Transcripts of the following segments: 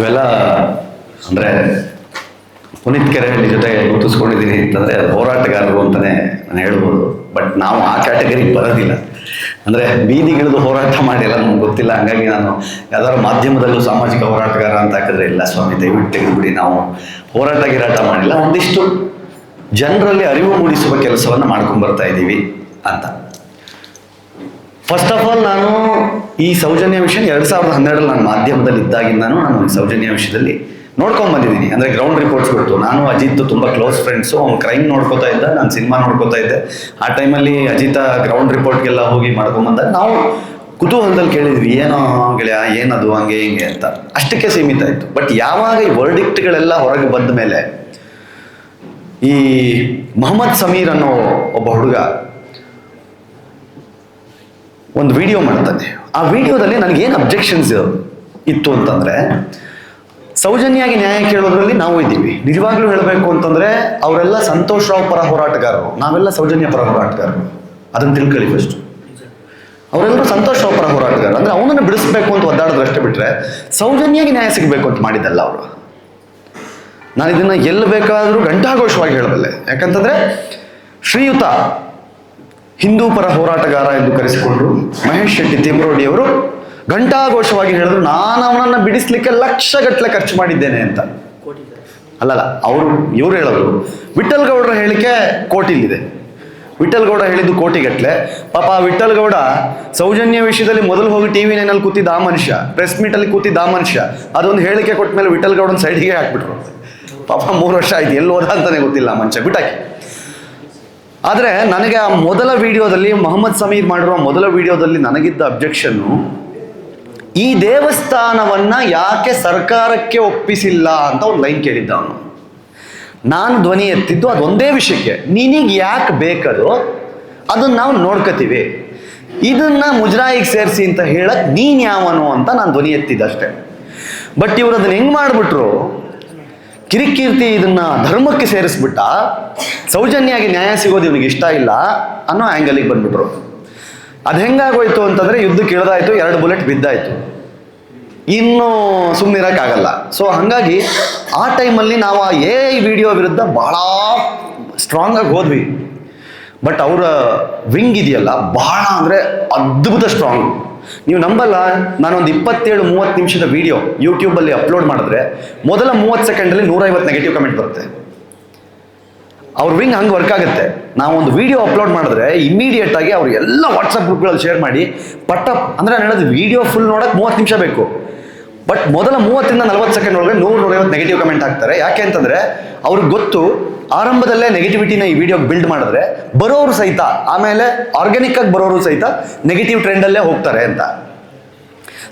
ನೀವೆಲ್ಲ ಅಂದರೆ ಪುನೀತ್ ಕೆರೆಹಳ್ಳಿ ಜೊತೆ ಗುರುತಿಸ್ಕೊಂಡಿದ್ದೀನಿ. ಅಂತಂದರೆ ಹೋರಾಟಗಾರರು ಅಂತಲೇ ನಾನು ಹೇಳ್ಬೋದು. ಬಟ್ ನಾವು ಆ ಕ್ಯಾಟಗರಿ ಬರೋದಿಲ್ಲ. ಅಂದರೆ ಬೀದಿಗಿಳಿದು ಹೋರಾಟ ಮಾಡಿಲ್ಲ ನಮ್ಗೆ ಗೊತ್ತಿಲ್ಲ. ಹಂಗಾಗಿ ನಾನು ಯಾವ್ದಾದ್ರು ಮಾಧ್ಯಮದಲ್ಲೂ ಸಾಮಾಜಿಕ ಹೋರಾಟಗಾರ ಅಂತ ಹಾಕಿದ್ರೆ ಇಲ್ಲ ಸ್ವಾಮಿ ದಯವಿಟ್ಟು ತೆಗೆದುಬಿಡಿ ನಾವು ಹೋರಾಟ ಗಿರಾಟ ಮಾಡಿಲ್ಲ. ಒಂದಿಷ್ಟು ಜನರಲ್ಲಿ ಅರಿವು ಮೂಡಿಸುವ ಕೆಲಸವನ್ನು ಮಾಡ್ಕೊಂಡು ಬರ್ತಾ ಇದ್ದೀವಿ ಅಂತ. ಫಸ್ಟ್ ಆಫ್ ಆಲ್ ನಾನು ಈ ಸೌಜನ್ಯ ವಿಷಯ ಎರಡು ಸಾವಿರದ ಹನ್ನೆರಡರಲ್ಲಿ ನಾನು ಮಾಧ್ಯಮದಲ್ಲಿ ಇದ್ದಾಗಿಂದಾನು ನಾನು ಈ ಸೌಜನ್ಯ ವಿಷಯದಲ್ಲಿ ನೋಡ್ಕೊಂಡ್ ಬಂದಿದ್ದೀನಿ. ಅಂದರೆ ಗ್ರೌಂಡ್ ರಿಪೋರ್ಟ್ಸ್ ಕೊಡ್ತು ನಾನು ಅಜಿತ್ ತುಂಬ ಕ್ಲೋಸ್ ಫ್ರೆಂಡ್ಸು ಅವ್ನು ಕ್ರೈಮ್ ನೋಡ್ಕೋತಾ ಇದ್ದ, ನಾನು ಸಿನಿಮಾ ನೋಡ್ಕೋತಾ ಇದ್ದೆ. ಆ ಟೈಮಲ್ಲಿ ಅಜಿತ ಗ್ರೌಂಡ್ ರಿಪೋರ್ಟ್ಗೆಲ್ಲ ಹೋಗಿ ಮಾಡ್ಕೊಂಬಂದಾಗ ನಾವು ಕುತೂಹಲದಲ್ಲಿ ಕೇಳಿದ್ವಿ, ಏನೋ ಗೆಳೆಯ, ಏನದು, ಹಂಗೆ, ಹಿಂಗೆ ಅಂತ. ಅಷ್ಟಕ್ಕೆ ಸೀಮಿತ ಇತ್ತು ಬಟ್ ಯಾವಾಗ ಈ ವರ್ಡಿಕ್ಟ್ಗಳೆಲ್ಲ ಹೊರಗೆ ಬಂದ ಮೇಲೆ ಈ ಮೊಹಮ್ಮದ್ ಸಮೀರ್ ಅನ್ನೋ ಒಬ್ಬ ಹುಡುಗ ಒಂದು ವಿಡಿಯೋ ಮಾಡ್ತಾನೆ ಆ ವಿಡಿಯೋದಲ್ಲಿ ನನಗೇನು ಅಬ್ಜೆಕ್ಷನ್ಸ್ ಇತ್ತು ಅಂತಂದರೆ ಸೌಜನ್ಯಾಗಿ ನ್ಯಾಯ ಕೇಳೋದ್ರಲ್ಲಿ ನಾವು ಇದ್ದೀವಿ. ನಿಜವಾಗ್ಲೂ ಹೇಳಬೇಕು ಅಂತಂದರೆ, ಅವರೆಲ್ಲ ಸಂತೋಷ್ ರಾವ್ ಪರ ಹೋರಾಟಗಾರರು. ನಾವೆಲ್ಲ ಸೌಜನ್ಯ ಪರ ಹೋರಾಟಗಾರರು. ಅದನ್ನು ತಿಳ್ಕೊಳ್ಳಿ ಫಸ್ಟ್ ಅವರೆಲ್ಲರೂ ಸಂತೋಷ್ ರಾವ್ ಪರ ಹೋರಾಟಗಾರ ಅಂದರೆ ಅವನನ್ನು ಬಿಡಿಸ್ಬೇಕು ಅಂತ ಒದ್ದಾಡೋದಷ್ಟೇ ಬಿಟ್ಟರೆ ಸೌಜನ್ಯಾಗಿ ನ್ಯಾಯ ಸಿಗಬೇಕು ಅಂತ ಮಾಡಿದ್ದಲ್ಲ ಅವರು. ನಾನು ಇದನ್ನು ಎಲ್ಲಿ ಬೇಕಾದರೂ ಗಂಟಾಘೋಷವಾಗಿ ಹೇಳಬಲ್ಲೆ. ಯಾಕಂತಂದರೆ, ಶ್ರೀಯುತ ಹಿಂದೂ ಪರ ಹೋರಾಟಗಾರ ಎಂದು ಕರೆಸಿಕೊಂಡ್ರು. ಮಹೇಶ್ ಶೆಟ್ಟಿ ತಿಮ್ರೋಡಿ ಅವರು ಘಂಟಾಘೋಷವಾಗಿ ಹೇಳಿದ್ರು, ನಾನು ಅವನನ್ನ ಬಿಡಿಸ್ಲಿಕ್ಕೆ ಲಕ್ಷಗಟ್ಟಲೆ ಖರ್ಚು ಮಾಡಿದ್ದೇನೆ ಅಂತ. ಅಲ್ಲಲ್ಲ, ಅವರು, ಇವರು ಹೇಳೋದು, ವಿಠಲ್ ಗೌಡರ ಹೇಳಿಕೆ ಕೋಟಿಲಿದೆ. ವಿಠಲ್ ಗೌಡ ಹೇಳಿದ್ದು ಕೋಟಿಗಟ್ಲೆ ಪಾಪ ವಿಠಲ್ ಗೌಡ ಸೌಜನ್ಯ ವಿಷಯದಲ್ಲಿ ಮೊದಲು ಹೋಗಿ ಟಿ ವಿ ನೈನಲ್ಲಿ ಕೂತಿದ್ದ ಆ ಮನುಷ್ಯ, ಪ್ರೆಸ್ ಮೀಟಲ್ಲಿ ಕೂತಿದ್ದ ಆ ಮನುಷ್ಯ, ಅದೊಂದು ಹೇಳಿಕೆ ಕೊಟ್ಟ ಮೇಲೆ ವಿಠಲ್ ಗೌಡನ ಸೈಡ್ಗೆ ಹಾಕ್ಬಿಟ್ರು ಪಾಪ ಮೂರು ವರ್ಷ ಆಯ್ತು, ಎಲ್ಲಿ ಹೋದ ಅಂತಾನೆ ಗೊತ್ತಿಲ್ಲ ಆ ಮನುಷ್ಯ. ಬಿಟ್ಟಾಕಿ. ಆದರೆ ನನಗೆ ಆ ಮೊದಲ ವಿಡಿಯೋದಲ್ಲಿ ಮೊಹಮ್ಮದ್ ಸಮೀರ್ ಮಾಡಿರುವ ಮೊದಲ ವಿಡಿಯೋದಲ್ಲಿ ನನಗಿದ್ದ ಅಬ್ಜೆಕ್ಷನ್ನು ಈ ದೇವಸ್ಥಾನವನ್ನು ಯಾಕೆ ಸರ್ಕಾರಕ್ಕೆ ಒಪ್ಪಿಸಿಲ್ಲ ಅಂತ ಒಂದು ಲೈನ್ ಕೇಳಿದ್ದ ಅವನು. ನಾನು ಧ್ವನಿ ಎತ್ತಿದ್ದು ಅದೊಂದೇ ವಿಷಯಕ್ಕೆ, ನಿನಗೆ ಯಾಕೆ ಬೇಕದು? ಅದನ್ನು ನಾವು ನೋಡ್ಕೋತೀವಿ. ಇದನ್ನ ಮುಜರಾಯಿಗೆ ಸೇರಿಸಿ ಅಂತ ಹೇಳಕ್ ನೀನು ಯಾವನು ಅಂತ ನಾನು ಧ್ವನಿ ಎತ್ತಿದ್ದಷ್ಟೇ ಬಟ್ ಇವ್ರು ಅದನ್ನ ಹೆಂಗ್ ಮಾಡ್ಬಿಟ್ರು? ಕಿರಿಕೀರ್ತಿ ಇದನ್ನ ಧರ್ಮಕ್ಕೆ ಸೇರಿಸ್ಬಿಟ್ಟ ಸೌಜನ್ಯಾಗಿ ನ್ಯಾಯ ಸಿಗೋದು ಇವನಿಗೆ ಇಷ್ಟ ಇಲ್ಲ ಅನ್ನೋ ಆ್ಯಂಗಲಿಗೆ ಬಂದ್ಬಿಟ್ರು. ಅದು ಹೆಂಗಾಗೋಯ್ತು ಅಂತಂದ್ರೆ ಯುದ್ಧಕ್ಕೆ ಇಳಿದಾಯ್ತು ಎರಡು ಬುಲೆಟ್ ಬಿದ್ದಾಯ್ತು. ಇನ್ನು ಸುಮ್ಮನಿರೋಕ್ಕಾಗಲ್ಲ ಸೊ ಹಾಗಾಗಿ ಆ ಟೈಮಲ್ಲಿ ನಾವು ಆ ಎ ಐ ವಿಡಿಯೋ ವಿರುದ್ಧ ಬಹಳ ಸ್ಟ್ರಾಂಗ್ ಆಗಿ ಹೋದ್ವಿ. ಬಟ್ ಅವರ ವಿಂಗ್ ಇದೆಯಲ್ಲ, ಬಹಳ ಅಂದರೆ ಅದ್ಭುತ ಸ್ಟ್ರಾಂಗ್ ನೀವು ನಂಬಲ್ಲ, ನಾನೊಂದು ಇಪ್ಪತ್ತೇಳು, ಮೂವತ್ತು ನಿಮಿಷದ ವಿಡಿಯೋ ಯೂಟ್ಯೂಬಲ್ಲಿ ಅಪ್ಲೋಡ್ ಮಾಡಿದ್ರೆ ಮೊದಲ ಮೂವತ್ತು ಸೆಕೆಂಡಲ್ಲಿ ನೂರೈವತ್ತು ನೆಗೆಟಿವ್ ಕಮೆಂಟ್ ಬರುತ್ತೆ. ಅವ್ರ ವಿಂಗ್ ಹಂಗೆ ವರ್ಕ್ ಆಗುತ್ತೆ. ನಾವೊಂದು ವಿಡಿಯೋ ಅಪ್ಲೋಡ್ ಮಾಡಿದ್ರೆ ಇಮಿಡಿಯೇಟ್ ಆಗಿ ಅವ್ರು ಎಲ್ಲ ವಾಟ್ಸಪ್ ಗ್ರೂಪ್ಗಳಲ್ಲಿ ಶೇರ್ ಮಾಡಿ ಪಟ್ಟ ಅಂದರೆ ನಾನು ಹೇಳೋದು ವಿಡಿಯೋ ಫುಲ್ ನೋಡೋಕೆ ಮೂವತ್ತು ನಿಮಿಷ ಬೇಕು. ಬಟ್ ಮೊದಲ ಮೂವತ್ತಿಂದ ನಲವತ್ತು ಸೆಕೆಂಡ್ ಒಳಗೆ ನೂರು ನೂರೈವತ್ತು ನೆಗೆಟಿವ್ ಕಮೆಂಟ್ ಹಾಕ್ತಾರೆ. ಯಾಕೆ ಅಂತಂದ್ರೆ ಅವ್ರಿಗೆ ಗೊತ್ತು ಆರಂಭದಲ್ಲೇ ನೆಗೆಟಿವಿಟಿನ ಈ ವಿಡಿಯೋ ಬಿಲ್ಡ್ ಮಾಡಿದ್ರೆ ಬರೋರು ಸಹಿತ, ಆಮೇಲೆ ಆರ್ಗ್ಯಾನಿಕ್ ಆಗಿ ಬರೋರು ಸಹಿತ ನೆಗೆಟಿವ್ ಟ್ರೆಂಡಲ್ಲೇ ಹೋಗ್ತಾರೆ ಅಂತ.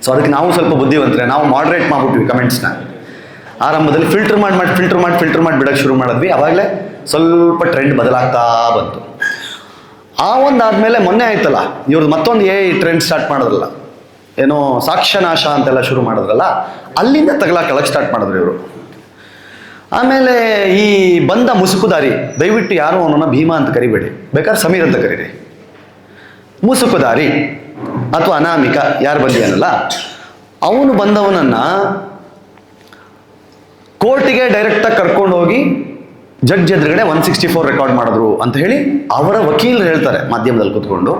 ಸೊ ಅದಕ್ಕೆ ನಾವು ಸ್ವಲ್ಪ ಬುದ್ಧಿವಂತರೆ, ನಾವು ಮಾಡ್ರೇಟ್ ಮಾಡ್ಬಿಟ್ವಿ ಕಮೆಂಟ್ಸ್ನ ಆರಂಭದಲ್ಲಿ ಫಿಲ್ಟರ್ ಮಾಡಿ ಮಾಡಿ ಫಿಲ್ಟರ್ ಮಾಡಿ ಫಿಲ್ಟರ್ ಮಾಡಿ ಬಿಡೋಕ್ಕೆ ಶುರು ಮಾಡಿದ್ವಿ. ಅವಾಗಲೇ ಸ್ವಲ್ಪ ಟ್ರೆಂಡ್ ಬದಲಾಗ್ತಾ ಬಂತು. ಆ ಒಂದು ಆದಮೇಲೆ ಮೊನ್ನೆ ಆಯ್ತಲ್ಲ, ಇವ್ರದ್ದು ಮತ್ತೊಂದು ಏ ಟ್ರೆಂಡ್ ಸ್ಟಾರ್ಟ್ ಮಾಡಿದ್ರಲ್ಲ. ಏನೋ ಸಾಕ್ಷ್ಯನಾಶ ಅಂತೆಲ್ಲ ಶುರು ಮಾಡಿದ್ರಲ್ಲ, ಅಲ್ಲಿಂದ ತಗಲಾಕಳಕ್ಕೆ ಸ್ಟಾರ್ಟ್ ಮಾಡಿದ್ರು ಇವರು. ಆಮೇಲೆ ಈ ಬಂದ ಮುಸುಕುದಾರಿ, ದಯವಿಟ್ಟು ಯಾರು ಅವನನ್ನ ಭೀಮಾ ಅಂತ ಕರಿಬೇಡಿ. ಬೇಕಾದ್ರೆ ಸಮೀರ್ ಅಂತ ಕರೀರಿ. ಮುಸುಕುದಾರಿ ಅಥವಾ ಅನಾಮಿಕ, ಯಾರು ಬಂದಿಯಾನಲ್ಲ ಅವನು ಬಂದವನನ್ನ ಕೋರ್ಟಿಗೆ ಡೈರೆಕ್ಟಾಗಿ ಕರ್ಕೊಂಡು ಹೋಗಿ ಜಡ್ಜ್ ಎದುರುಗಡೆ ಒನ್ ಸಿಕ್ಸ್ಟಿ ಫೋರ್ ರೆಕಾರ್ಡ್ ಮಾಡಿದ್ರು ಅಂತ ಹೇಳಿ ಅವರ ವಕೀಲರು ಹೇಳ್ತಾರೆ ಮಾಧ್ಯಮದಲ್ಲಿ ಕೂತ್ಕೊಂಡು,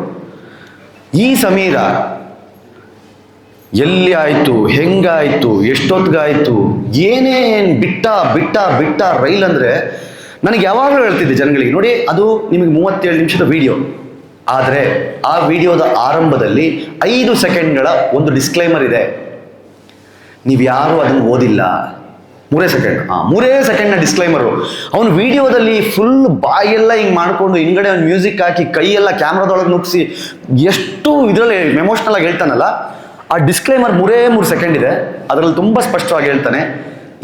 ಈ ಸಮೀರ ಎಲ್ಲಿ ಆಯ್ತು, ಹೆಂಗಾಯ್ತು ಎಷ್ಟೊತ್ತಿಗಾಯ್ತು ಏನೇನ್ ಬಿಟ್ಟ ಬಿಟ್ಟ ಬಿಟ್ಟ ರೈಲ್ ಅಂದ್ರೆ ನನಗೆ ಯಾವಾಗಲೂ ಹೇಳ್ತಿದ್ದೆ ಜನಗಳಿಗೆ, ನೋಡಿ ಅದು ನಿಮಗೆ ಮೂವತ್ತೇಳು ನಿಮಿಷದ ವಿಡಿಯೋ ಆದರೆ ಆ ವಿಡಿಯೋದ ಆರಂಭದಲ್ಲಿ ಐದು ಸೆಕೆಂಡ್ಗಳ ಒಂದು ಡಿಸ್ಕ್ಲೈಮರ್ ಇದೆ. ನೀವು ಯಾರು ಅದನ್ನು ಓದಿಲ್ಲ. ಮೂರೇ ಸೆಕೆಂಡ್ ಹಾಂ ಮೂರೇ ಸೆಕೆಂಡ್ನ ಡಿಸ್ಕ್ಲೈಮರು ಅವನು ವಿಡಿಯೋದಲ್ಲಿ ಫುಲ್ ಬಾಯೆಲ್ಲ ಹಿಂಗೆ ಮಾಡಿಕೊಂಡು ಹಿಂಗಡೆ ಅವ್ನು ಮ್ಯೂಸಿಕ್ ಹಾಕಿ ಕೈಯೆಲ್ಲ ಕ್ಯಾಮ್ರಾದೊಳಗೆ ನುಗ್ಸಿ ಎಷ್ಟು ಇದರಲ್ಲಿ ಎಮೋಷ್ನಲ್ ಆಗಿ ಹೇಳ್ತಾನಲ್ಲ ಆ ಡಿಸ್ಕ್ಲೈಮರ್ ಮೂರೇ ಮೂರು ಸೆಕೆಂಡ್ ಇದೆ. ಅದರಲ್ಲಿ ತುಂಬ ಸ್ಪಷ್ಟವಾಗಿ ಹೇಳ್ತಾನೆ,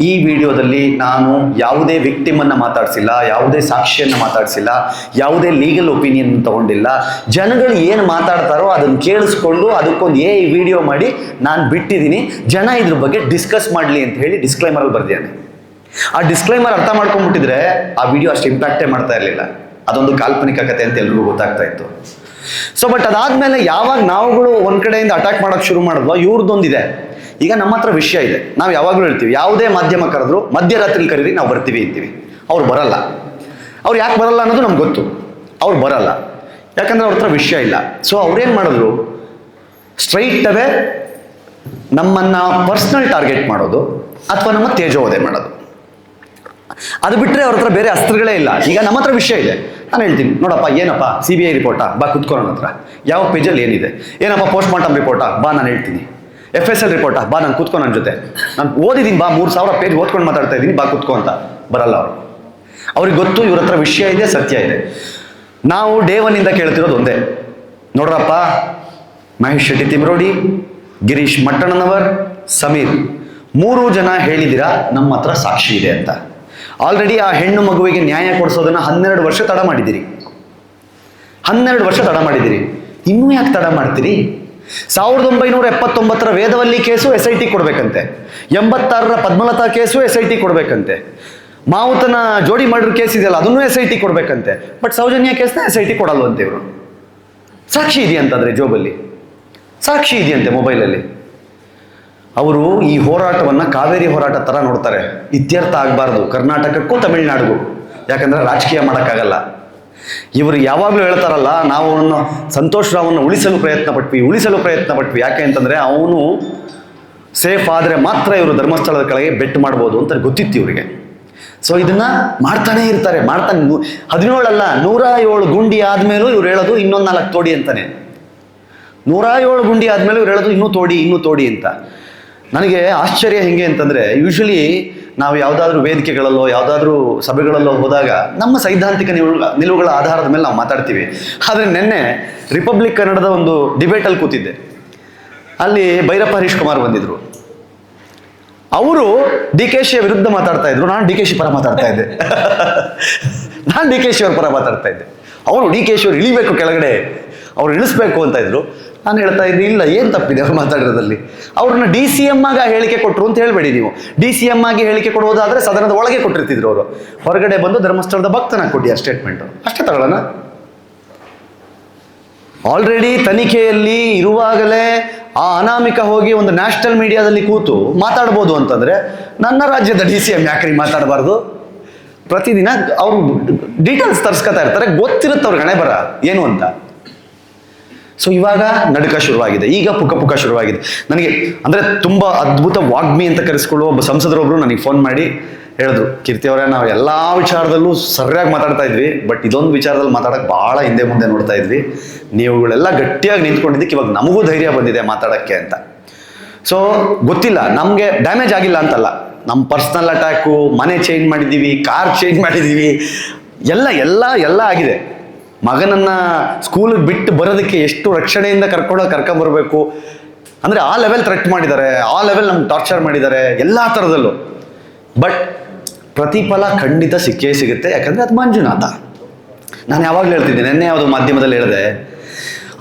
ಈ ವಿಡಿಯೋದಲ್ಲಿ ನಾನು ಯಾವುದೇ ವಿಕ್ಟಿಮನ್ನು ಮಾತಾಡಿಸಿಲ್ಲ, ಯಾವುದೇ ಸಾಕ್ಷಿಯನ್ನು ಮಾತಾಡಿಸಿಲ್ಲ, ಯಾವುದೇ ಲೀಗಲ್ ಒಪಿನಿಯನ್ ತಗೊಂಡಿಲ್ಲ. ಜನಗಳು ಏನು ಮಾತಾಡ್ತಾರೋ ಅದನ್ನು ಕೇಳಿಸ್ಕೊಂಡು ಅದಕ್ಕೊಂದು ಏ ವಿಡಿಯೋ ಮಾಡಿ ನಾನು ಬಿಟ್ಟಿದ್ದೀನಿ, ಜನ ಇದ್ರ ಬಗ್ಗೆ ಡಿಸ್ಕಸ್ ಮಾಡಲಿ ಅಂತ ಹೇಳಿ ಡಿಸ್ಕ್ಲೈಮರಲ್ಲಿ ಬರ್ದಿದ್ದಾನೆ. ಆ ಡಿಸ್ಕ್ಲೈಮರ್ ಅರ್ಥ ಮಾಡ್ಕೊಂಡ್ಬಿಟ್ಟಿದ್ರೆ ಆ ವಿಡಿಯೋ ಅಷ್ಟು ಇಂಪ್ಯಾಕ್ಟೇ ಮಾಡ್ತಾ ಇರಲಿಲ್ಲ. ಅದೊಂದು ಕಾಲ್ಪನಿಕ ಕಥೆ ಅಂತ ಎಲ್ರಿಗೂ ಗೊತ್ತಾಗ್ತಾ ಇತ್ತು. ಸೊ ಬಟ್ ಅದಾದ್ಮೇಲೆ ಯಾವಾಗ ನಾವುಗಳು ಒಂದ್ ಕಡೆಯಿಂದ ಅಟ್ಯಾಕ್ ಮಾಡೋಕೆ ಶುರು ಮಾಡಿದ್ವೋ ಇವ್ರದ್ದೊಂದಿದೆ ಈಗ ನಮ್ಮ ಹತ್ರ ವಿಷಯ ಇದೆ. ನಾವು ಯಾವಾಗಲೂ ಹೇಳ್ತೀವಿ, ಯಾವುದೇ ಮಾಧ್ಯಮ ಕರೆದ್ರು ಮಧ್ಯರಾತ್ರಿ ಕರೀರಿ, ನಾವು ಬರ್ತೀವಿ ಅಂತೀವಿ. ಅವ್ರು ಬರಲ್ಲ. ಅವ್ರು ಯಾಕೆ ಬರಲ್ಲ ಅನ್ನೋದು ನಮ್ಗೆ ಗೊತ್ತು. ಅವ್ರು ಬರಲ್ಲ. ಯಾಕಂದ್ರೆ ಅವ್ರ ಹತ್ರ ವಿಷಯ ಇಲ್ಲ. ಸೊ ಅವ್ರೇನು ಮಾಡಿದ್ರು? ಸ್ಟ್ರೈಟ್ ಅವೇ ನಮ್ಮನ್ನ ಪರ್ಸ್ನಲ್ ಟಾರ್ಗೆಟ್ ಮಾಡೋದು ಅಥವಾ ನಮ್ಮ ತೇಜೋವಧೆ ಮಾಡೋದು. ಅದು ಬಿಟ್ಟರೆ ಅವ್ರ ಹತ್ರ ಬೇರೆ ಅಸ್ತ್ರಗಳೇ ಇಲ್ಲ. ಈಗ ನಮ್ಮ ಹತ್ರ ವಿಷಯ ಇದೆ. ನಾನು ಹೇಳ್ತೀನಿ, ನೋಡಪ್ಪ, ಏನಪ್ಪ ಸಿ ಬಿ ಐ ರಿಪೋರ್ಟಾ ಬಾ ಕುತ್ಕೊಳ್ಳೋಣ ಹತ್ರ. ಯಾವ ಪೇಜಲ್ಲಿ ಏನಿದೆ? ಏನಪ್ಪ ಪೋಸ್ಟ್ ಮಾರ್ಟಮ್ ರಿಪೋರ್ಟಾ ಬಾ, ನಾನು ಹೇಳ್ತೀನಿ. ಎಫ್ ಎಸ್ ಎಲ್ ರಿಪೋರ್ಟಾ ಬಾ, ನಾನು ಕುತ್ಕೊ ನನ್ನ ಜೊತೆ. ನಾನು ಓದಿದ್ದೀನಿ ಬಾ, ಮೂರು ಸಾವಿರ ಪೇಜ್ ಓದ್ಕೊಂಡು ಮಾತಾಡ್ತಾ ಇದ್ದೀನಿ ಬಾ, ಕುತ್ಕೋ ಅಂತ. ಬರಲ್ಲ ಅವರು. ಅವ್ರಿಗೆ ಗೊತ್ತು, ಇವ್ರ ಹತ್ರ ವಿಷಯ ಇದೆ, ಸತ್ಯ ಇದೆ. ನಾವು ಡೇ ಒನ್ನಿಂದ ಕೇಳ್ತಿರೋದು ಒಂದೇ. ನೋಡ್ರಪ್ಪ, ಮಹೇಶ್ ಶೆಟ್ಟಿ ತಿಮ್ರೋಡಿ, ಗಿರೀಶ್ ಮಟ್ಟಣ್ಣನವರ್, ಸಮೀರ್. ಮೂರು ಜನ ಹೇಳಿದಿರಾ, ನಮ್ಮ ಹತ್ರ ಸಾಕ್ಷಿ ಇದೆ ಅಂತ. ಆಲ್ರೆಡಿ ಆ ಹೆಣ್ಣು ಮಗುವಿಗೆ ನ್ಯಾಯ ಕೊಡಿಸೋದನ್ನ ಹನ್ನೆರಡು ವರ್ಷ ತಡ ಮಾಡಿದ್ದೀರಿ. ಹನ್ನೆರಡು ವರ್ಷ ತಡ ಮಾಡಿದ್ದೀರಿ. ಇನ್ನೂ ಯಾಕೆ ತಡ ಮಾಡ್ತೀರಿ? ಸಾವಿರದ ಒಂಬೈನೂರ ಎಪ್ಪತ್ತೊಂಬತ್ತರ Vedavalli case S I T ಕೊಡಬೇಕಂತೆ. ಎಂಬತ್ತಾರರ Padmalatha case S I T ಕೊಡಬೇಕಂತೆ. ಮಾವುತನ ಜೋಡಿ ಮರ್ಡರ್ ಕೇಸ್ ಇದೆಯಲ್ಲ, ಅದನ್ನು ಎಸ್ ಐ ಟಿ ಕೊಡಬೇಕಂತೆ. ಬಟ್ ಸೌಜನ್ಯ ಕೇಸ್ನ ಎಸ್ ಐ ಟಿ ಕೊಡಲ್ವಂತೆ ಇವರು. ಸಾಕ್ಷಿ ಇದೆಯಂತಂದ್ರೆ ಜೋಬಲ್ಲಿ ಸಾಕ್ಷಿ ಇದೆಯಂತೆ ಮೊಬೈಲಲ್ಲಿ ಅವರು ಈ ಹೋರಾಟವನ್ನ ಕಾವೇರಿ ಹೋರಾಟ ತರ ನೋಡ್ತಾರೆ. ಇತ್ಯರ್ಥ ಆಗಬಾರ್ದು. ಕರ್ನಾಟಕಕ್ಕೂ ತಮಿಳುನಾಡಿಗೂ. ಯಾಕಂದ್ರೆ ರಾಜಕೀಯ ಮಾಡೋಕ್ಕಾಗಲ್ಲ. ಇವರು ಯಾವಾಗಲೂ ಹೇಳ್ತಾರಲ್ಲ, ನಾವು ಅವನನ್ನು ಸಂತೋಷ್ ರಾವನ್ನು ಉಳಿಸಲು ಪ್ರಯತ್ನ ಪಟ್ವಿ ಉಳಿಸಲು ಪ್ರಯತ್ನ ಪಟ್ವಿ ಯಾಕೆ ಅಂತಂದರೆ ಅವನು ಸೇಫ್ ಆದರೆ ಮಾತ್ರ ಇವರು ಧರ್ಮಸ್ಥಳದ ಕೆಳಗೆ ಬೆಟ್ ಮಾಡ್ಬೋದು ಅಂತ ಗೊತ್ತಿತ್ತು ಇವರಿಗೆ. ಸೊ ಇದನ್ನು ಮಾಡ್ತಾನೆ ಇರ್ತಾರೆ. ಮಾಡ್ತಾನೆ. ಹದಿನೇಳಲ್ಲ ನೂರ ಏಳು ಗುಂಡಿ ಆದಮೇಲೂ ಇವ್ರು ಹೇಳೋದು ಇನ್ನೊಂದು ನಾಲ್ಕು ತೋಡಿ ಅಂತಾನೆ. ನೂರ ಏಳು ಗುಂಡಿ ಆದಮೇಲೆ ಇವ್ರು ಹೇಳೋದು ಇನ್ನೂ ತೋಡಿ ಇನ್ನೂ ತೋಡಿ ಅಂತ. ನನಗೆ ಆಶ್ಚರ್ಯ ಹೆಂಗೆ ಅಂತಂದರೆ ಯೂಶ್ವಲಿ ನಾವು ಯಾವುದಾದ್ರೂ ವೇದಿಕೆಗಳಲ್ಲೋ, ಯಾವುದಾದ್ರೂ ಸಭೆಗಳಲ್ಲೋ ಹೋದಾಗ ನಮ್ಮ ಸೈದ್ಧಾಂತಿಕ ನಿಲುವು ನಿಲುವುಗಳ ಆಧಾರದ ಮೇಲೆ ನಾವು ಮಾತಾಡ್ತೀವಿ. ಆದರೆ ನಿನ್ನೆ ರಿಪಬ್ಲಿಕ್ ಕನ್ನಡದ ಒಂದು ಡಿಬೇಟಲ್ಲಿ ಕೂತಿದ್ದೆ. ಅಲ್ಲಿ ಭೈರಪ್ಪ ಹರೀಶ್ ಕುಮಾರ್ ಬಂದಿದ್ರು. ಅವರು ಡಿ ಕೆ ಶಿಯ ವಿರುದ್ಧ ಮಾತಾಡ್ತಾ ಇದ್ರು, ನಾನು ಡಿ ಕೆ ಶಿ ಪರ ಮಾತಾಡ್ತಾ ಇದ್ದೆ. ನಾನು ಡಿ ಕೆ ಶಿ ಅವ್ರ ಪರ ಮಾತಾಡ್ತಾ ಇದ್ದೆ. ಅವರು ಡಿ ಕೆ ಶಿ ಅವ್ರು ಇಳಿಬೇಕು ಕೆಳಗಡೆ, ಅವ್ರು ಇಳಿಸ್ಬೇಕು ಅಂತ ಇದ್ರು. ನಾನು ಹೇಳ್ತಾ ಇದ್ದೀನಿ, ಇಲ್ಲ, ಏನು ತಪ್ಪಿದೆ ಅವ್ರು ಮಾತಾಡಿರೋದಲ್ಲಿ ಅವ್ರನ್ನ ಡಿ ಸಿ ಎಂ ಆಗ ಹೇಳಿಕೆ ಕೊಟ್ಟರು ಅಂತ ಹೇಳಬೇಡಿ ನೀವು. ಡಿ ಸಿ ಎಂ ಆಗಿ ಹೇಳಿಕೆ ಕೊಡುವುದಾದರೆ ಸದನದ ಒಳಗೆ ಕೊಟ್ಟಿರ್ತಿದ್ರು ಅವರು. ಹೊರಗಡೆ ಬಂದು ಧರ್ಮಸ್ಥಳದ ಭಕ್ತನ ಕೊಡಿ ಆ ಸ್ಟೇಟ್ಮೆಂಟು ಅಷ್ಟೇ ತಗೊಳ್ಳೋಣ. ಆಲ್ರೆಡಿ ತನಿಖೆಯಲ್ಲಿ ಇರುವಾಗಲೇ ಆ ಅನಾಮಿಕ ಹೋಗಿ ಒಂದು ನ್ಯಾಷನಲ್ ಮೀಡಿಯಾದಲ್ಲಿ ಕೂತು ಮಾತಾಡ್ಬೋದು ಅಂತಂದರೆ ನನ್ನ ರಾಜ್ಯದ ಡಿ ಸಿ ಎಂ ಯಾಕ್ರಿ ಮಾತಾಡಬಾರ್ದು? ಪ್ರತಿದಿನ ಅವರು ಡೀಟೇಲ್ಸ್ ತರ್ಸ್ಕೊತಾ ಇರ್ತಾರೆ, ಗೊತ್ತಿರುತ್ತೆ ಅವ್ರಿಗೆ ಹಣೆ ಬರ ಏನು ಅಂತ? ಸೊ ಇವಾಗ ನಡುಕ ಶುರುವಾಗಿದೆ. ಈಗ ಪುಕ ಪುಕ ಶುರುವಾಗಿದೆ. ನನಗೆ ಅಂದರೆ ತುಂಬ ಅದ್ಭುತ ವಾಗ್ಮಿ ಅಂತ ಕರೆಸ್ಕೊಳ್ಳುವ ಒಬ್ಬ ಸಂಸದರೊಬ್ಬರು ನನಗೆ ಫೋನ್ ಮಾಡಿ ಹೇಳಿದ್ರು, ಕೀರ್ತಿ ಅವರೇ, ನಾವು ಎಲ್ಲ ವಿಚಾರದಲ್ಲೂ ಸರಿಯಾಗಿ ಮಾತಾಡ್ತಾ ಇದ್ವಿ ಬಟ್ ಇದೊಂದು ವಿಚಾರದಲ್ಲಿ ಮಾತಾಡೋಕೆ ಭಾಳ ಹಿಂದೆ ಮುಂದೆ ನೋಡ್ತಾ ಇದ್ವಿ. ನೀವುಗಳೆಲ್ಲ ಗಟ್ಟಿಯಾಗಿ ನಿಂತ್ಕೊಂಡಿದ್ದಕ್ಕೆ ಇವಾಗ ನಮಗೂ ಧೈರ್ಯ ಬಂದಿದೆ ಮಾತಾಡಕ್ಕೆ ಅಂತ. ಸೊ ಗೊತ್ತಿಲ್ಲ, ನಮಗೆ ಡ್ಯಾಮೇಜ್ ಆಗಿಲ್ಲ ಅಂತಲ್ಲ. ನಮ್ಮ ಪರ್ಸ್ನಲ್ ಅಟ್ಯಾಕು ಮನೆ ಚೇಂಜ್ ಮಾಡಿದ್ದೀವಿ ಕಾರ್ ಚೇಂಜ್ ಮಾಡಿದ್ದೀವಿ, ಎಲ್ಲ ಎಲ್ಲ ಎಲ್ಲ ಆಗಿದೆ. ಮಗನನ್ನ ಸ್ಕೂಲಿಗೆ ಬಿಟ್ಟು ಬರೋದಕ್ಕೆ ಎಷ್ಟು ರಕ್ಷಣೆಯಿಂದ ಕರ್ಕೊಂಡು ಕರ್ಕೊಂಬರ್ಬೇಕು ಅಂದರೆ ಆ ಲೆವೆಲ್ ಥ್ರೆಟ್ ಮಾಡಿದ್ದಾರೆ, ಆ ಲೆವೆಲ್ ನಮ್ಗೆ ಟಾರ್ಚರ್ ಮಾಡಿದ್ದಾರೆ, ಎಲ್ಲ ಥರದಲ್ಲೂ ಬಟ್ ಪ್ರತಿಫಲ ಖಂಡಿತ ಸಿಕ್ಕೇ ಸಿಗುತ್ತೆ, ಯಾಕಂದರೆ ಅದು ಮಂಜುನಾಥ. ನಾನು ಯಾವಾಗಲೂ ಹೇಳ್ತಿದ್ದೆ, ನಿನ್ನೆ ಯಾವುದು ಮಾಧ್ಯಮದಲ್ಲಿ ಹೇಳಿದೆ,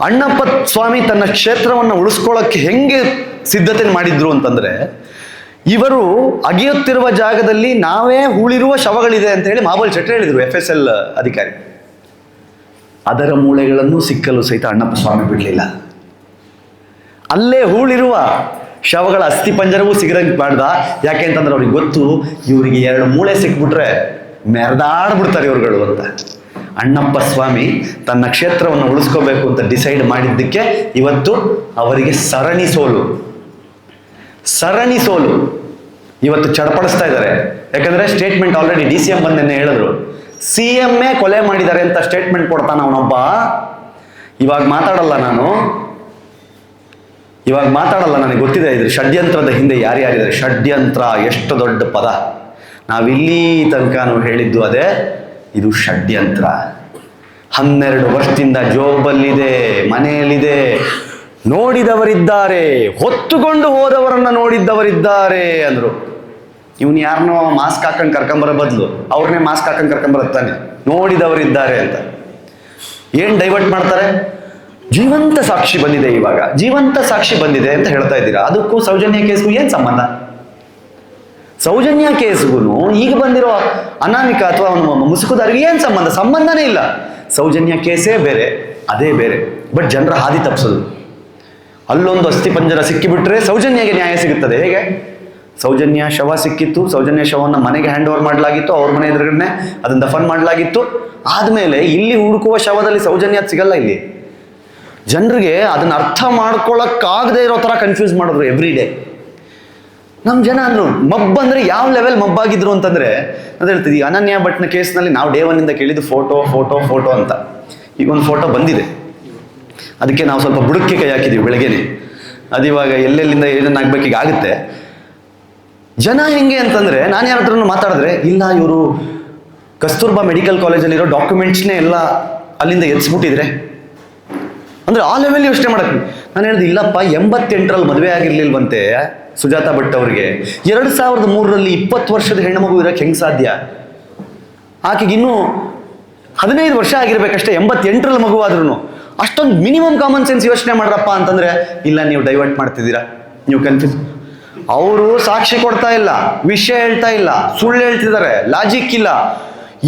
ಅಣ್ಣಪ್ಪ ಸ್ವಾಮಿ ತನ್ನ ಕ್ಷೇತ್ರವನ್ನು ಉಳಿಸ್ಕೊಳ್ಳೋಕ್ಕೆ ಹೆಂಗೆ ಸಿದ್ಧತೆ ಮಾಡಿದ್ರು ಅಂತಂದರೆ, ಇವರು ಅಗೆಯುತ್ತಿರುವ ಜಾಗದಲ್ಲಿ ನಾವೇ ಹೂಳಿರುವ ಶವಗಳಿದೆ ಅಂತ ಹೇಳಿ ಮಾಬಲ್ ಶೆಟ್ಟಿ ಹೇಳಿದರು ಎಫ್ ಎಸ್ ಎಲ್ ಅಧಿಕಾರಿ. ಅದರ ಮೂಳೆಗಳನ್ನು ಸಿಕ್ಕಲು ಸಹಿತ ಅಣ್ಣಪ್ಪ ಸ್ವಾಮಿ ಬಿಡಲಿಲ್ಲ. ಅಲ್ಲೇ ಹೂಳಿರುವ ಶವಗಳ ಅಸ್ಥಿ ಪಂಜರವೂ ಸಿಗದಂಗೆ ಮಾಡ್ದ. ಯಾಕೆ ಅಂತಂದ್ರೆ ಅವ್ರಿಗೆ ಗೊತ್ತು, ಇವರಿಗೆ ಎರಡು ಮೂಳೆ ಸಿಕ್ಬಿಟ್ರೆ ಮೆರೆದಾಡ್ಬಿಡ್ತಾರೆ ಇವ್ರುಗಳು ಅಂತ. ಅಣ್ಣಪ್ಪ ಸ್ವಾಮಿ ತನ್ನ ಕ್ಷೇತ್ರವನ್ನು ಉಳಿಸ್ಕೋಬೇಕು ಅಂತ ಡಿಸೈಡ್ ಮಾಡಿದ್ದಕ್ಕೆ ಇವತ್ತು ಅವರಿಗೆ ಸರಣಿ ಸೋಲು. ಸರಣಿ ಸೋಲು. ಇವತ್ತು ಚಡಪಡಿಸ್ತಾ ಇದ್ದಾರೆ. ಯಾಕಂದ್ರೆ statement already D C M ಬಂದೆನ್ನೆ ಹೇಳಿದ್ರು. ಸಿ ಎ ಕೊಲೆ ಮಾಡಿದ್ದಾರೆ ಅಂತ ಸ್ಟೇಟ್ಮೆಂಟ್ ಕೊಡ್ತಾನ ಅವನೊಬ್ಬ. ಇವಾಗ ಮಾತಾಡಲ್ಲ ನಾನು. ಇವಾಗ ಮಾತಾಡಲ್ಲ ನನಗೆ ಗೊತ್ತಿದೆ ಇದ್ರ ಷಡ್ಯಂತ್ರದ ಹಿಂದೆ ಯಾರ್ಯಾರಿದ್ದಾರೆ ಷಡ್ಯಂತ್ರ, ಎಷ್ಟು ದೊಡ್ಡ ಪದ. ನಾವಿಲ್ಲಿ ತನಕ ನಾವು ಹೇಳಿದ್ದು ಅದೇ, ಇದು ಷಡ್ಯಂತ್ರ. ಹನ್ನೆರಡು ವರ್ಷದಿಂದ ಜೋಬಲ್ಲಿದೆ ಮನೆಯಲ್ಲಿದೆ. ನೋಡಿದವರಿದ್ದಾರೆ, ಹೊತ್ತುಕೊಂಡು ಹೋದವರನ್ನ ನೋಡಿದ್ದವರಿದ್ದಾರೆ ಅಂದ್ರು. ಇವನು ಯಾರನ್ನೋ ಮಾಸ್ಕ್ ಹಾಕೊಂಡು ಕರ್ಕೊಂಬರೋ ಬದಲು ಅವ್ರನ್ನೇ ಮಾಸ್ಕ್ ಹಾಕೊಂಡು ಕರ್ಕೊಂಬರುತ್ತಾನೆ ನೋಡಿದವರಿದ್ದಾರೆ ಅಂತ. ಏನು ಡೈವರ್ಟ್ ಮಾಡ್ತಾರೆ? ಜೀವಂತ ಸಾಕ್ಷಿ ಬಂದಿದೆ ಇವಾಗ. ಜೀವಂತ ಸಾಕ್ಷಿ ಬಂದಿದೆ ಅಂತ ಹೇಳ್ತಾ ಇದ್ದೀರಾ? ಅದಕ್ಕೂ ಸೌಜನ್ಯ ಕೇಸ್ಗೂ ಏನು ಸಂಬಂಧ? ಸೌಜನ್ಯ ಕೇಸ್ಗೂ ಈಗ ಬಂದಿರೋ ಅನಾಮಿಕ ಅಥವಾ ಮುಸುಕುದಾರಿಗೆ ಏನು ಸಂಬಂಧ? ಸಂಬಂಧನೇ ಇಲ್ಲ. ಸೌಜನ್ಯ ಕೇಸೇ ಬೇರೆ, ಅದೇ ಬೇರೆ. ಬಟ್ ಜನರ ಹಾದಿ ತಪ್ಪಿಸೋದು ಅಲ್ಲೊಂದು ಅಸ್ಥಿಪಂಜರ ಸಿಕ್ಕಿಬಿಟ್ರೆ ಸೌಜನ್ಯಗೆ ನ್ಯಾಯ ಸಿಗುತ್ತದೆ. ಹೇಗೆ? ಸೌಜನ್ಯ ಶವ ಸಿಕ್ಕಿತ್ತು. ಸೌಜನ್ಯ ಶವವನ್ನು ಮನೆಗೆ ಹ್ಯಾಂಡ್ ಓವರ್ ಮಾಡಲಾಗಿತ್ತು. ಅವ್ರ ಮನೆ ಎದುರುಗಡೆ ಅದನ್ನು ದಫನ್ ಮಾಡಲಾಗಿತ್ತು. ಆದಮೇಲೆ ಇಲ್ಲಿ ಹುಡುಕುವ ಶವದಲ್ಲಿ ಸೌಜನ್ಯ ಸಿಗಲ್ಲ ಇಲ್ಲಿ. ಜನರಿಗೆ ಅದನ್ನ ಅರ್ಥ ಮಾಡ್ಕೊಳ್ಳೋಕ್ಕಾಗದೇ ಇರೋ ಥರ ಕನ್ಫ್ಯೂಸ್ ಮಾಡಿದ್ರು ಎವ್ರಿ ಡೇ ನಮ್ಮ ಜನ ಅಂದರು, ಮಬ್ ಅಂದರೆ ಯಾವ ಲೆವೆಲ್ ಮಬ್ಬಾಗಿದ್ರು ಅಂತಂದರೆ, ಅದು ಹೇಳ್ತಿದ್ವಿ, ಅನನ್ಯ ಭಟ್ನ ಕೇಸ್ನಲ್ಲಿ ನಾವು ಡೇ ಒನ್ನಿಂದ ಕೇಳಿದ್ದು ಫೋಟೋ ಫೋಟೋ ಫೋಟೋ ಅಂತ. ಈಗ ಒಂದು ಫೋಟೋ ಬಂದಿದೆ. ಅದಕ್ಕೆ ನಾವು ಸ್ವಲ್ಪ ಬುಡಕ್ಕೆ ಕೈ ಹಾಕಿದ್ದೀವಿ ಬೆಳಗ್ಗೆನೆ. ಅದು ಇವಾಗ ಎಲ್ಲೆಲ್ಲಿಂದ ಏನನ್ನಾಗ್ಬೇಕು ಈಗ ಆಗುತ್ತೆ. ಜನ ಹೆಂಗೆ ಅಂತಂದ್ರೆ, ನಾನು ಯಾರ ಹತ್ರನೂ ಮಾತಾಡಿದ್ರೆ, ಇಲ್ಲ ಇವರು ಕಸ್ತೂರ್ಬಾ ಮೆಡಿಕಲ್ ಕಾಲೇಜಲ್ಲಿರೋ ಡಾಕ್ಯುಮೆಂಟ್ಸ್ನೇ ಎಲ್ಲ ಅಲ್ಲಿಂದ ಎತ್ಸ್ಬಿಟ್ಟಿದ್ರೆ. ಅಂದ್ರೆ ಆ ಲೆವೆಲ್ ಯೋಚನೆ ಮಾಡಕ್ಕೆ. ನಾನು ಹೇಳಿದೆ, ಇಲ್ಲಪ್ಪ, ಎಂಬತ್ತೆಂಟರಲ್ಲಿ ಮದುವೆ ಆಗಿರ್ಲಿಲ್ವಂತೆ ಸುಜಾತ ಭಟ್ ಅವ್ರಿಗೆ. ಎರಡು ಸಾವಿರದ ಮೂರರಲ್ಲಿ ಇಪ್ಪತ್ತು ವರ್ಷದ ಹೆಣ್ಣುಮಗು ಇರೋಕ್ಕೆ ಹೆಂಗೆ ಸಾಧ್ಯ? ಆಕೆಗೆ ಇನ್ನೂ ಹದಿನೈದು ವರ್ಷ ಆಗಿರ್ಬೇಕಷ್ಟೇ, ಎಂಬತ್ತೆಂಟರಲ್ಲಿ ಮಗು ಆದ್ರೂ ಅಷ್ಟೊಂದು ಮಿನಿಮಮ್ ಕಾಮನ್ ಸೆನ್ಸ್ ಯೋಚನೆ ಮಾಡ್ರಪ್ಪ ಅಂತಂದ್ರೆ, ಇಲ್ಲ, ನೀವು ಡೈವರ್ಟ್ ಮಾಡ್ತಿದ್ದೀರಾ. ನೀವು ಕನ್ಫ್ಯೂಸ್ ಅವರು ಸಾಕ್ಷಿ ಕೊಡ್ತಾ ಇಲ್ಲ, ವಿಷಯ ಹೇಳ್ತಾ ಇಲ್ಲ, ಸುಳ್ಳು ಹೇಳ್ತಿದ್ದಾರೆ ಲಾಜಿಕ್ ಇಲ್ಲ.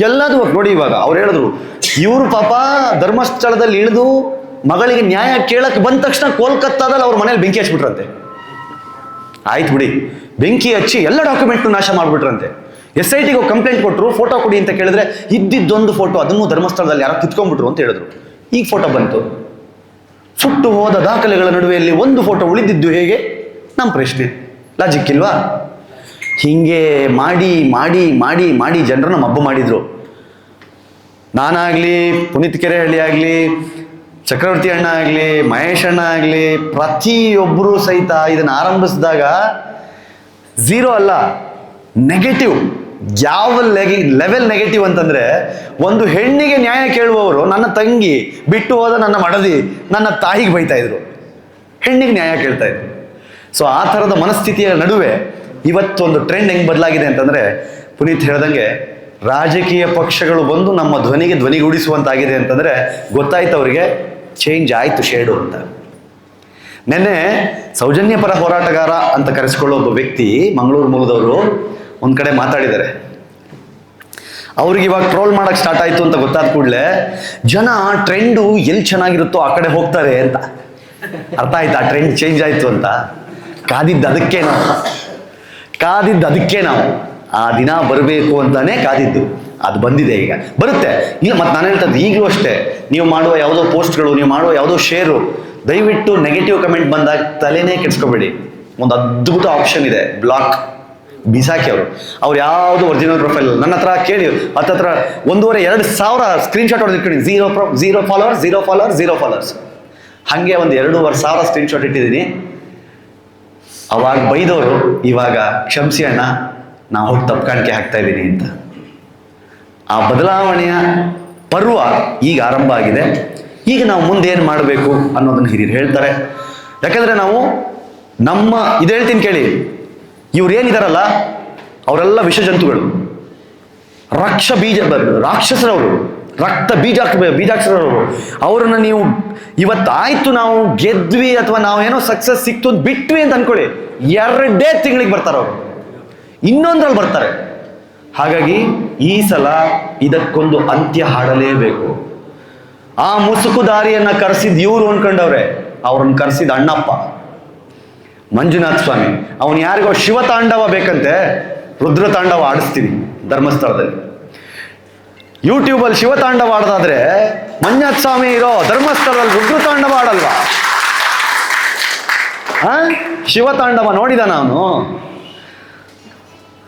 ಎಲ್ಲದೂ ನೋಡಿ ಇವಾಗ, ಅವ್ರು ಹೇಳಿದ್ರು, ಇವರು ಪಾಪ ಧರ್ಮಸ್ಥಳದಲ್ಲಿ ಇಳಿದು ಮಗಳಿಗೆ ನ್ಯಾಯ ಕೇಳಕ್ ಬಂದ ತಕ್ಷಣ ಕೋಲ್ಕತ್ತಾದಲ್ಲಿ ಅವ್ರ ಮನೇಲಿ ಬೆಂಕಿ ಹಚ್ಬಿಟ್ರಂತೆ ಆಯ್ತು ಬಿಡಿ, ಬೆಂಕಿ ಹಚ್ಚಿ ಎಲ್ಲ ಡಾಕ್ಯುಮೆಂಟ್ನ ನಾಶ ಮಾಡಿಬಿಟ್ರಂತೆ. ಎಸ್ ಐ ಟಿಗೆ ಕಂಪ್ಲೇಂಟ್ ಕೊಟ್ಟರು ಫೋಟೋ ಕೊಡಿ ಅಂತ ಕೇಳಿದ್ರೆ ಇದ್ದಿದ್ದೊಂದು ಫೋಟೋ ಅದನ್ನು ಧರ್ಮಸ್ಥಳದಲ್ಲಿ ಯಾರೋ ಕಿತ್ಕೊಂಡ್ಬಿಟ್ರು ಅಂತ ಹೇಳಿದ್ರು. ಈಗ ಫೋಟೋ ಬಂತು. ಸುಟ್ಟು ಹೋದ ದಾಖಲೆಗಳ ನಡುವೆಯಲ್ಲಿ ಒಂದು ಫೋಟೋ ಉಳಿದಿದ್ದು ಹೇಗೆ? ನಮ್ಮ ಪ್ರಶ್ನೆ. ಲಾಜಿಕ್ ಇಲ್ವಾ? ಹೀಗೆ ಮಾಡಿ ಮಾಡಿ ಮಾಡಿ ಮಾಡಿ ಜನರನ್ನ ಮಬ್ಬು ಮಾಡಿದ್ರು. ನಾನಾಗ್ಲಿ, ಪುನೀತ್ ಕೆರೆಹಳ್ಳಿ ಆಗಲಿ, ಚಕ್ರವರ್ತಿ ಅಣ್ಣ ಆಗಲಿ, ಮಹೇಶ್ ಅಣ್ಣ ಆಗಲಿ ಪ್ರತಿಯೊಬ್ಬರು ಸಹಿತ ಇದನ್ನು ಆರಂಭಿಸಿದಾಗ ಝೀರೋ ಅಲ್ಲ ನೆಗೆಟಿವ್ ಯಾವ ಲೆಗಿ ಲೆವೆಲ್ ನೆಗೆಟಿವ್ ಅಂತಂದ್ರೆ ಒಂದು ಹೆಣ್ಣಿಗೆ ನ್ಯಾಯ ಕೇಳುವವರು ನನ್ನ ತಂಗಿ, ಬಿಟ್ಟು ಹೋದ ನನ್ನ ಮಡದಿ, ನನ್ನ ತಾಯಿಗೆ ಬೈತಾ ಇದ್ರು. ಹೆಣ್ಣಿಗೆ ನ್ಯಾಯ ಕೇಳ್ತಾ ಇದ್ರು. ಸೊ ಆ ಥರದ ಮನಸ್ಥಿತಿಯ ನಡುವೆ ಇವತ್ತೊಂದು ಟ್ರೆಂಡ್ ಹೆಂಗ್ ಬದಲಾಗಿದೆ ಅಂತಂದರೆ ಪುನೀತ್ ಹೇಳ್ದಂಗೆ ರಾಜಕೀಯ ಪಕ್ಷಗಳು ಬಂದು ನಮ್ಮ ಧ್ವನಿಗೆ ಧ್ವನಿಗೂಡಿಸುವಂತಾಗಿದೆ ಅಂತಂದರೆ ಗೊತ್ತಾಯ್ತು ಅವರಿಗೆ ಚೇಂಜ್ ಆಯಿತು ಶೇಡು ಅಂತ. ನೆನ್ನೆ ಸೌಜನ್ಯ ಪರ ಹೋರಾಟಗಾರ ಅಂತ ಕರೆಸಿಕೊಳ್ಳೋ ಒಬ್ಬ ವ್ಯಕ್ತಿ ಮಂಗಳೂರು ಮೂಲದವರು ಒಂದು ಕಡೆ ಮಾತಾಡಿದ್ದಾರೆ. ಅವ್ರಿಗೆ ಇವಾಗ ಟ್ರೋಲ್ ಮಾಡೋಕ್ಕೆ ಸ್ಟಾರ್ಟ್ ಆಯಿತು ಅಂತ ಗೊತ್ತಾದ ಕೂಡಲೇ ಜನ ಟ್ರೆಂಡು ಎಲ್ಲಿ ಚೆನ್ನಾಗಿರುತ್ತೋ ಆ ಕಡೆ ಹೋಗ್ತಾರೆ ಅಂತ. ಅರ್ಥ ಆಯ್ತಾ? ಟ್ರೆಂಡ್ ಚೇಂಜ್ ಆಯಿತು ಅಂತ. ಕಾದಿದ್ದು ಅದಕ್ಕೆ ನಾವು. ಕಾದಿದ್ದು ಅದಕ್ಕೆ ನಾವು. ಆ ದಿನ ಬರಬೇಕು ಅಂತಾನೆ ಕಾದಿದ್ದು. ಅದು ಬಂದಿದೆ ಈಗ. ಬರುತ್ತೆ. ಇಲ್ಲ, ಮತ್ತೆ ನಾನು ಹೇಳ್ತದ್ದು ಈಗಲೂ ಅಷ್ಟೇ. ನೀವು ಮಾಡುವ ಯಾವುದೋ ಪೋಸ್ಟ್ಗಳು, ನೀವು ಮಾಡುವ ಯಾವುದೋ ಶೇರು ದಯವಿಟ್ಟು ನೆಗೆಟಿವ್ ಕಮೆಂಟ್ ಬಂದಾಗ ತಲೆನೇ ಕೆಡ್ಸ್ಕೊಬೇಡಿ. ಒಂದು ಅದ್ಭುತ ಆಪ್ಷನ್ ಇದೆ ಬ್ಲಾಕ್ ಬಿಸಾಕಿ ಅವರು. ಅವ್ರು ಯಾವುದು ಒರಿಜಿನಲ್ ಪ್ರೊಫೈಲ್ ನನ್ನ ಹತ್ರ ಕೇಳಿ. ಹತ್ತತ್ರ ಒಂದೂವರೆ, ಎರಡು ಸಾವಿರ screenshot ಹೊಡೆದಿಟ್ಕೊಂಡು zero pro zero follower zero followers zero followers ಹಾಗೆ ಒಂದು ಎರಡೂವರೆ ಸಾವಿರ ಸ್ಕ್ರೀನ್ಶಾಟ್ ಇಟ್ಟಿದ್ದೀನಿ. ಅವಾಗ ಬೈದವರು, ಇವಾಗ ಕ್ಷಮಿಸಿ ಅಣ್ಣ ನಾವು ಹೋಗಿ ತಪ್ಪು ಕಾಣಿಕೆ ಹಾಕ್ತಾ ಇದ್ದೀನಿ ಅಂತ. ಆ ಬದಲಾವಣೆಯ ಪರ್ವ ಈಗ ಆರಂಭ ಆಗಿದೆ. ಈಗ ನಾವು ಮುಂದೆ ಏನು ಮಾಡಬೇಕು ಅನ್ನೋದನ್ನು ಹಿರಿಯರು ಹೇಳ್ತಾರೆ. ಯಾಕಂದರೆ ನಾವು ನಮ್ಮ, ಇದು ಹೇಳ್ತೀನಿ ಕೇಳಿ ಇವ್ರು ಏನಿದಾರಲ್ಲ ಅವರೆಲ್ಲ ವಿಷಜಂತುಗಳು. ರಾಕ್ಷ ಬೀಜ, ರಾಕ್ಷಸರವರು. ರಕ್ತ ಬೀಜ ಬೀಜಾಕ್ಷರವರು ಅವ್ರನ್ನ ನೀವು ಇವತ್ತಾಯ್ತು ನಾವು ಗೆದ್ವಿ ಅಥವಾ ನಾವೇನೋ ಸಕ್ಸಸ್ ಸಿಕ್ತು ಅಂತ ಬಿಟ್ವಿ ಅಂತ ಅನ್ಕೊಳ್ಳಿ. ಎರಡೇ ತಿಂಗಳಿಗೆ ಬರ್ತಾರೆ ಅವರು. ಇನ್ನೊಂದ್ರಲ್ಲಿ ಬರ್ತಾರೆ. ಹಾಗಾಗಿ ಈ ಸಲ ಇದಕ್ಕೊಂದು ಅಂತ್ಯ ಹಾಡಲೇಬೇಕು. ಆ ಮುಸುಕು ದಾರಿಯನ್ನ ಕರೆಸಿದ್ ಇವ್ರು ಅನ್ಕೊಂಡವ್ರೆ, ಅವ್ರನ್ನ ಕರೆಸಿದ ಅಣ್ಣಪ್ಪ. ಮಂಜುನಾಥ ಸ್ವಾಮಿ. ಅವನು ಯಾರಿಗೋ ಶಿವ ತಾಂಡವ ಬೇಕಂತೆ, ರುದ್ರ ತಾಂಡವ ಆಡಿಸ್ತೀವಿ ಧರ್ಮಸ್ಥಳದಲ್ಲಿ. ಯೂಟ್ಯೂಬಲ್ಲಿ ಶಿವತಾಂಡವ ಆಡೋದಾದ್ರೆ ಮಂಜಾತ್ ಸ್ವಾಮಿ ಇರೋ ಧರ್ಮಸ್ಥಳದಲ್ಲಿ ರುದ್ರ ತಾಂಡವ ಆಡಲ್ವಾ? ಆ? ಶಿವತಾಂಡವ ನೋಡಿದ ನಾನು.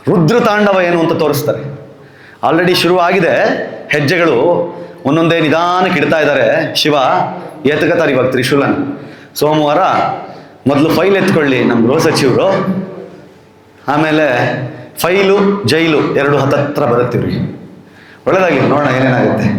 ರುದ್ರ ತಾಂಡವ ಏನು ಅಂತ ತೋರಿಸ್ತಾರೆ. ಆಲ್ರೆಡಿ ಶುರು ಆಗಿದೆ. ಹೆಜ್ಜೆಗಳು ಒಂದೊಂದೇ ನಿಧಾನಕ್ಕೆ ಇಡ್ತಾ ಇದ್ದಾರೆ. ಶಿವ ಎತ್ಕತಾರೆ ಇವಾಗ ತ್ರಿಶೂಲನ್ ಸೋಮವಾರ ಮೊದಲು ಫೈಲ್ ಎತ್ಕೊಳ್ಳಿ ನಮ್ಮ ಗೃಹ ಸಚಿವರು. ಆಮೇಲೆ ಫೈಲು, ಜೈಲು ಎರಡು ಹತ್ತತ್ರ ಬರುತ್ತೀವ್ರಿ ಒಳ್ಳೇದಾಗಿ ನೋಡೋಣ ಏನೇನಾಗುತ್ತೆ.